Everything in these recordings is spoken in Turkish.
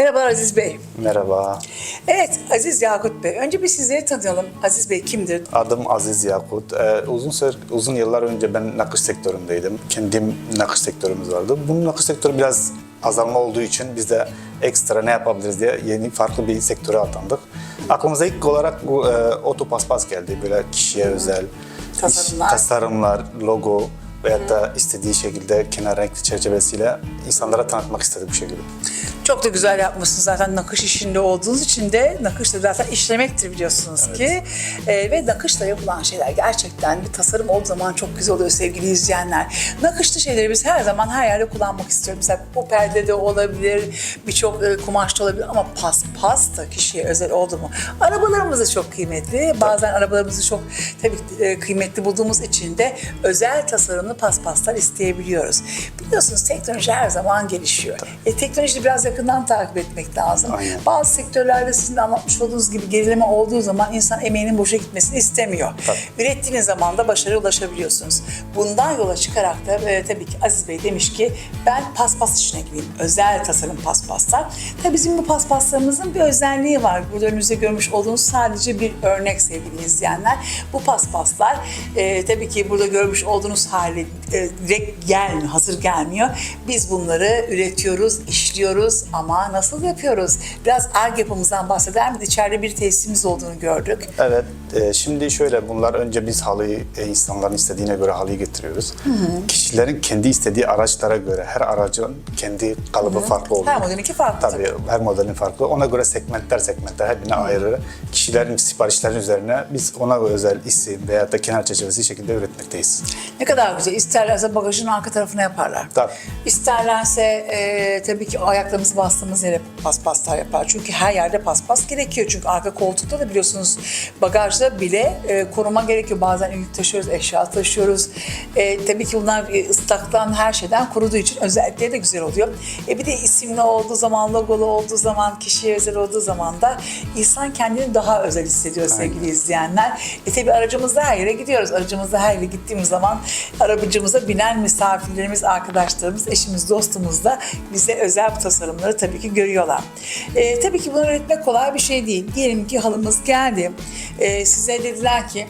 Merhabalar Aziz Bey. Merhaba, Evet Aziz Yakut Bey. Önce bir sizleri tanıyalım. Aziz Bey kimdir? adım Aziz Yakut. Ee, uzun süre, uzun yıllar önce ben nakış sektöründeydim. Kendim nakış sektörümüz vardı. Bunun nakış sektörü biraz azalma olduğu için biz de ekstra ne yapabiliriz diye yeni farklı bir sektöre atandık. Aklımıza ilk olarak bu e, oto paspas geldi. Böyle kişiye özel iş- Tasarımlar. tasarımlar, logo veyahut da istediği şekilde kenar renkli çerçevesiyle insanlara tanıtmak istedik bu şekilde. Çok da güzel yapmışsınız zaten nakış işinde olduğunuz için de nakış da zaten işlemektir biliyorsunuz ki. Ee, ve nakışla yapılan şeyler gerçekten bir tasarım olduğu zaman çok güzel oluyor sevgili izleyenler. Nakışlı şeyleri biz her zaman her yerde kullanmak istiyoruz. Mesela bu perdede olabilir, birçok e, kumaşta olabilir ama paspas da kişiye özel oldu mu? Arabalarımız da çok kıymetli. Bazen arabalarımızı çok tabii e, kıymetli bulduğumuz için de özel tasarımlı paspaslar isteyebiliyoruz. Biliyorsunuz teknoloji her zaman gelişiyor. E, teknolojiyi biraz yakından takip etmek lazım. Aynen. Bazı sektörlerde sizin de anlatmış olduğunuz gibi gerileme olduğu zaman insan emeğinin boşa gitmesini istemiyor. Tabii. Ürettiğiniz zaman da başarıya ulaşabiliyorsunuz. Bundan yola çıkarak da e, tabii ki Aziz Bey demiş ki ben paspas işine gireyim. Özel tasarım paspaslar. Tabii bizim bu paspaslarımızın bir özelliği var. Burada önünüzde görmüş olduğunuz sadece bir örnek sevgili izleyenler. Bu paspaslar e, tabii ki burada görmüş olduğunuz hali direkt gelmiyor, hazır gelmiyor. Biz bunları üretiyoruz, işliyoruz ama nasıl yapıyoruz? Biraz erg yapımızdan bahseder miyiz? İçeride bir tesisimiz olduğunu gördük. Evet, e, şimdi şöyle bunlar önce biz halıyı e, insanların istediğine göre halıyı getiriyoruz. Kişilerin kendi istediği araçlara göre her aracın kendi kalıbı farklı oluyor. Her modelinki farklı Tabii her modelin farklı. Ona göre segmentler segmentler her birine ayrı. Kişilerin siparişlerin üzerine biz ona özel isim veya da kenar çerçevesi şekilde üretmekteyiz. Ne kadar güzel. İsterlerse bagajın arka tarafına yaparlar. Tabii. İsterlerse e, tabii ki ayaklarımızı bastığımız yere paspaslar yapar. Çünkü her yerde paspas gerekiyor. Çünkü arka koltukta da biliyorsunuz bagajda bile e, koruma gerekiyor. Bazen yük taşıyoruz, eşya taşıyoruz. E, tabii ki bunlar e, ıslaktan her şeyden koruduğu için özellikleri de güzel oluyor. E, bir de isimli olduğu zaman, logolu olduğu zaman, kişiye özel olduğu zaman da insan kendini daha özel hissediyor sevgili izleyenler. E tabii aracımızda her yere gidiyoruz. Aracımızda her yere gittiğimiz zaman arabacımıza binen misafirlerimiz, arkadaşlarımız, eşimiz, dostumuz da bize özel bu tasarımları tabii ki görüyorlar. E, tabii ki bunu üretmek kolay bir şey değil. Diyelim ki halımız geldi. E, size dediler ki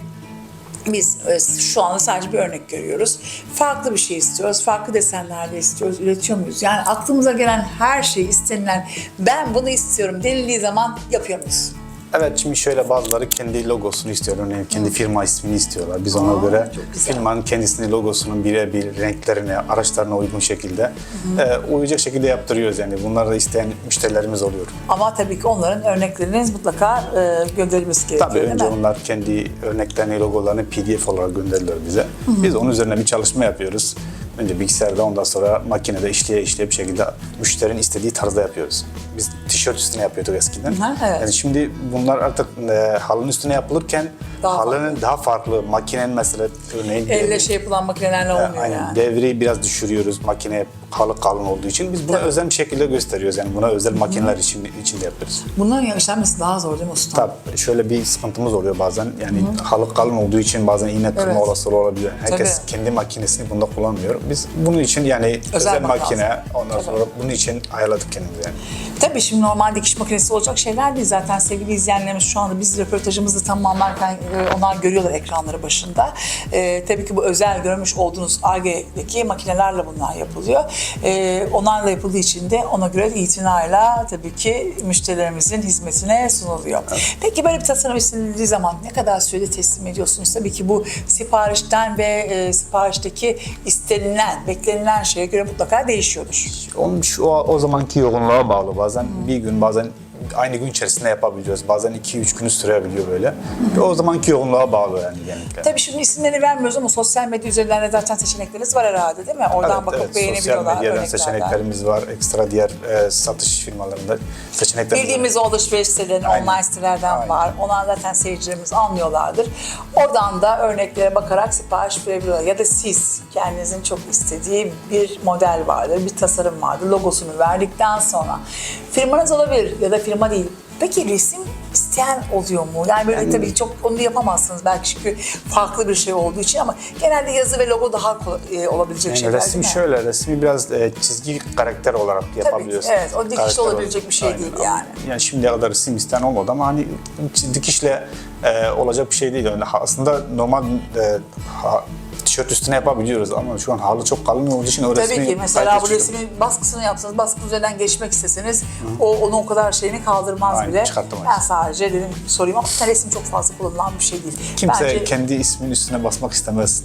biz e, şu anda sadece bir örnek görüyoruz. Farklı bir şey istiyoruz, farklı desenlerde istiyoruz, üretiyor muyuz? Yani aklımıza gelen her şey istenilen, ben bunu istiyorum denildiği zaman yapıyor muyuz? Evet şimdi şöyle bazıları kendi logosunu istiyor. Örneğin kendi firma ismini istiyorlar. Biz ona Aa, göre firmanın kendisini logosunun birebir renklerine, araçlarına uygun şekilde e, uyacak şekilde yaptırıyoruz yani. Bunları da isteyen müşterilerimiz oluyor. Ama tabii ki onların örneklerini mutlaka e, gönderilmesi gerekiyor Tabii önce mi? onlar kendi örneklerini, logolarını PDF olarak gönderirler bize. Biz onun üzerine bir çalışma yapıyoruz. Önce bilgisayarda ondan sonra makinede işleye işleye bir şekilde müşterinin istediği tarzda yapıyoruz. Biz tişört üstüne yapıyorduk eskiden. Hı hı, evet. Yani şimdi bunlar artık e, halının üstüne yapılırken Daha halının daha farklı, makinenin mesela örneğin Elle devri- şey yapılan makinelerle olmuyor Aynen. yani. Devri biraz düşürüyoruz. Makine halı kalın olduğu için biz buna Tabii. özel bir şekilde gösteriyoruz. Yani buna özel makineler için içinde yapıyoruz. Bunların işlenmesi daha zor değil mi usta? Tabii şöyle bir sıkıntımız oluyor bazen. Yani halı kalın olduğu için bazen iğne kırma Evet. olasılığı olabiliyor. Herkes Tabii. kendi makinesini bunda kullanmıyor. Biz bunun için yani özel, bakmak makine lazım. ondan Tabii. sonra bunun için ayarladık kendimizi yani. Tabii şimdi normal dikiş makinesi olacak şeyler değil. Zaten sevgili izleyenlerimiz şu anda biz röportajımızı tamamlarken e, onlar görüyorlar ekranları başında. E, tabii ki bu özel görmüş olduğunuz ARGE'deki makinelerle bunlar yapılıyor. E, onlarla yapıldığı için de ona göre itinayla tabii ki müşterilerimizin hizmetine sunuluyor. Peki böyle bir tasarım istenildiği zaman ne kadar sürede teslim ediyorsunuz? Tabii ki bu siparişten ve e, siparişteki istenilen, beklenilen şeye göre mutlaka değişiyordur. Onun şu, o, o zamanki yoğunluğa bağlı. Bazen bir gün bazen aynı gün içerisinde yapabiliyoruz. Bazen 2-3 günü sürebiliyor böyle. O zamanki yoğunluğa bağlı yani genellikle. Tabii şimdi isimlerini vermiyoruz ama sosyal medya üzerinden de zaten seçenekleriniz var herhalde değil mi? Oradan Evet, bakıp evet. Sosyal beğenebiliyorlar medyadan örneklerden. seçeneklerimiz var. Ekstra diğer e, satış firmalarında seçeneklerimiz var. Bildiğimiz o alışveriş sitelerinin, online sitelerden Aynen. var. Onlar zaten seyircilerimiz anlıyorlardır. Oradan da örneklere bakarak sipariş verebiliyorlar. Ya da siz kendinizin çok istediği bir model vardır, bir tasarım vardır. Logosunu verdikten sonra firmanız olabilir ya da firma değil. Peki resim isteyen oluyor mu? Yani böyle tabii çok onu yapamazsınız belki çünkü farklı bir şey olduğu için ama genelde yazı ve logo daha e, olabilecek Yani şeyler resim şöyle, resmi biraz e, çizgi karakter olarak yapabiliyorsun. evet, o dikişle olabilecek olarak. bir şey değil yani. Yani şimdiye kadar resim isteyen olmadı ama hani dikişle e, olacak bir şey değil. Yani aslında normal e, ha- tişört üstüne yapabiliyoruz ama şu an halı çok kalın olduğu için o resmi Tabii ki mesela bu resmin baskısını yapsanız, baskı üzerinden geçmek isteseniz o onun o kadar şeyini kaldırmaz Aynen, bile. çıkartamayız. Ben sadece dedim sorayım ama resim çok fazla kullanılan bir şey değil. Kimse Bence- kendi isminin üstüne basmak istemez.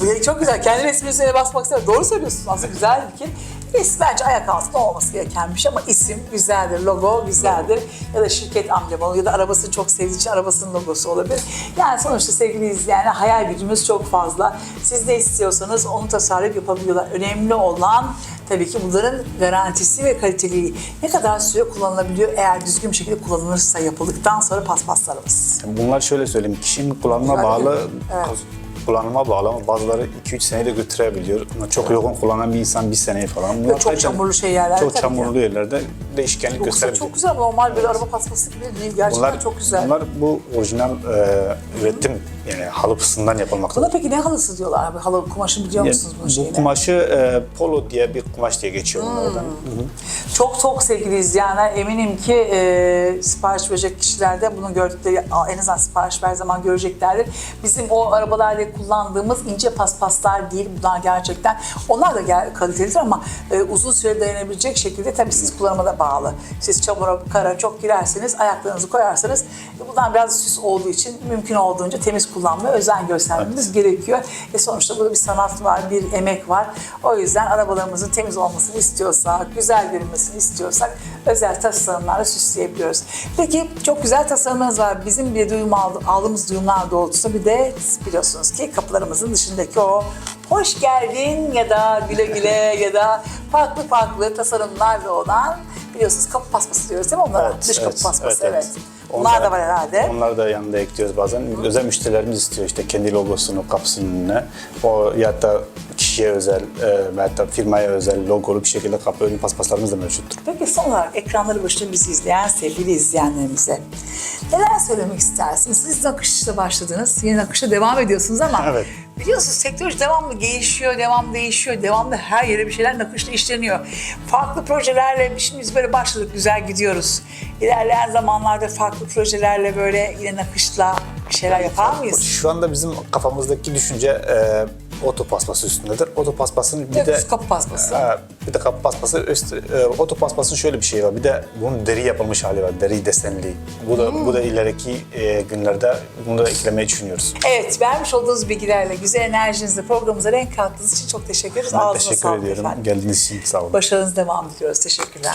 Bu çok güzel. Kendi resminin üzerine basmak istiyorum. Doğru söylüyorsun aslında güzel bir fikir. Resim bence ayak altında olması gereken bir şey ama isim güzeldir, logo güzeldir. Ya da şirket amblemi olur ya da arabasını çok sevdiği için arabasının logosu olabilir. Yani sonuçta sevgili izleyenler hayal gücümüz çok fazla. Siz ne istiyorsanız onu tasarlayıp yapabiliyorlar. Önemli olan tabii ki bunların garantisi ve kaliteliği. Ne kadar süre kullanılabiliyor eğer düzgün bir şekilde kullanılırsa yapıldıktan sonra paspaslarımız. Bunlar şöyle söyleyeyim, kişinin değil bağlı? Evet. Kullanıma bağlı ama bazıları 2-3 seneyi de götürebiliyor. Ama çok yoğun kullanan bir insan bir seneyi falan. Bunlar çok çamurlu şey yerlerde Çok tabii çamurlu yerlerde değişkenlik Yoksa gösterebiliyor. çok güzel normal bir araba paspası gibi değil. Gerçekten Bunlar, çok güzel. bunlar bu orijinal e, üretim yani halı pısından yapılmakta. Buna peki ne halısı diyorlar abi? Halı kumaşı biliyor musunuz bu şeyini? kumaşı e, polo diye bir kumaş diye geçiyor Hmm. bunlardan. Çok çok sevgili izleyenler eminim ki e, sipariş verecek kişiler de bunu gördükleri en azından sipariş ver zaman göreceklerdir. Bizim o arabalarda kullandığımız ince paspaslar değil bunlar gerçekten. Onlar da gel, kalitelidir ama e, uzun süre dayanabilecek şekilde tabii siz kullanıma da bağlı. Siz çamura, kara çok girerseniz ayaklarınızı koyarsanız e, bundan biraz süs olduğu için mümkün olduğunca temiz kullanmaya özen göstermemiz gerekiyor. E sonuçta burada bir sanat var, bir emek var. O yüzden arabalarımızın temiz olmasını istiyorsak, güzel görünmesini istiyorsak özel tasarımlarla süsleyebiliyoruz. Peki çok güzel tasarımlarınız var. Bizim bir duyum aldı- aldığımız duyumlar doğrultusunda bir de biliyorsunuz ki kapılarımızın dışındaki o hoş geldin ya da güle güle ya da farklı farklı tasarımlarla olan biliyorsunuz kapı paspası diyoruz değil mi onlara? Evet, Dış kapı evet, paspası evet, evet. evet. Onlar- da var herhalde. Onları da yanında ekliyoruz bazen. Özel müşterilerimiz istiyor işte kendi logosunu kapısının önüne. O ya da kişiye özel e, veya da firmaya özel logolu bir şekilde kapı önü paspaslarımız da mevcuttur. Peki son olarak ekranları başında bizi izleyen sevgili izleyenlerimize neler söylemek istersiniz? Siz nakışla başladınız, yine nakışla devam ediyorsunuz ama Evet. Biliyorsunuz sektör devamlı gelişiyor, devam değişiyor, devamlı her yere bir şeyler nakışla işleniyor. Farklı projelerle şimdi biz böyle başladık, güzel gidiyoruz. İlerleyen zamanlarda farklı projelerle böyle yine nakışla bir şeyler yapar mıyız? Şu anda bizim kafamızdaki düşünce e, oto paspası üstündedir. Oto paspasının bir de kapı paspası. Ha, bir de kapı paspası üst, e, oto paspasın şöyle bir şey var. Bir de bunun deri yapılmış hali var. Deri desenli. Bu da Hmm. bu da ileriki e, günlerde bunu da eklemeyi düşünüyoruz. Evet, vermiş olduğunuz bilgilerle, güzel enerjinizle programımıza renk kattığınız için çok teşekkür ederiz. Ben teşekkür sağlık ediyorum. efendim. Geldiğiniz için sağ olun. Başarınız devam ediyoruz. Teşekkürler.